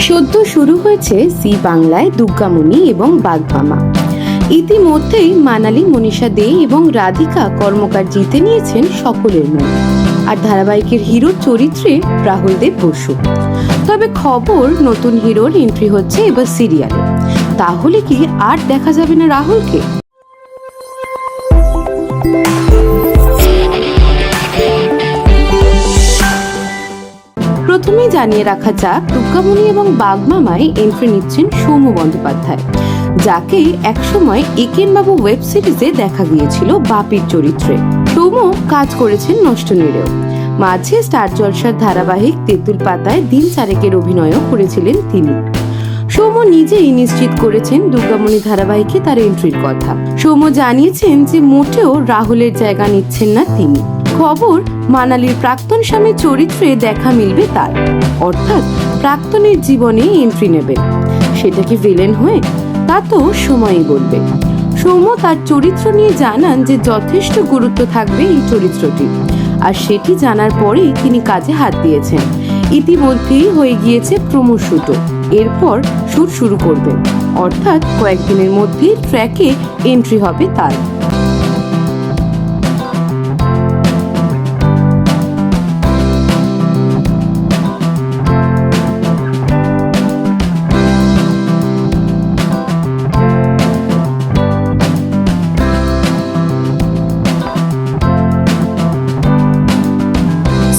সদ্য শুরু হয়েছে জি বাংলায় দুর্গামণি এবং বাগমামা ইতিমধ্যেই মানালি, মনীষা দে এবং রাধিকা কর্মকার জিতে নিয়েছেন সকলের মন। আর ধারাবাহিকের হিরোর চরিত্রে রাহুল দেব বসু। তবে খবর, নতুন হিরোর এন্ট্রি হচ্ছে এবার সিরিয়ালে তাহলে কি আর দেখা যাবে না রাহুলকে? প্রথমেই জানিয়ে রাখা যাক, দুর্গামণি এবং বাগমামায় এন্ট্রি নিচ্ছেন সৌম্য বন্দ্যোপাধ্যায়, যাকে একসময় একেন বাবু ওয়েব সিরিজে দেখা গিয়েছিল বাপির চরিত্রে। সৌম্য কাজ করেছেন নষ্ট নিরেও মাঝে স্টার জলসার ধারাবাহিক তেঁতুল পাতায় দিন চারেকের অভিনয়ও করেছিলেন তিনি। সৌম্য নিজেই নিশ্চিত করেছেন দুর্গামণি ধারাবাহিকে তার এন্ট্রির কথা। সৌম্য জানিয়েছেন যে মোটেও রাহুলের জায়গা নিচ্ছেন না তিনি। খবর মানালির প্রাক্তন স্বামীর চরিত্রে দেখা মিলবে তার। অর্থাৎ প্রাক্তনের জীবনে এন্ট্রি নেবে। সেটা কি ভিলেন হয়ে? তা তো সময়ই বলবে। সৌম্য তার চরিত্র নিয়ে জানান যে যথেষ্ট গুরুত্ব থাকবে এই চরিত্রটি। আর সেটি জানার পরেই তিনি কাজে হাত দিয়েছেন। ইতিমধ্যেই হয়ে গিয়েছে প্রোমো এরপর শুট শুরু করবে। অর্থাৎ কয়েকদিনের মধ্যেই ট্র্যাকে এন্ট্রি হবে তার।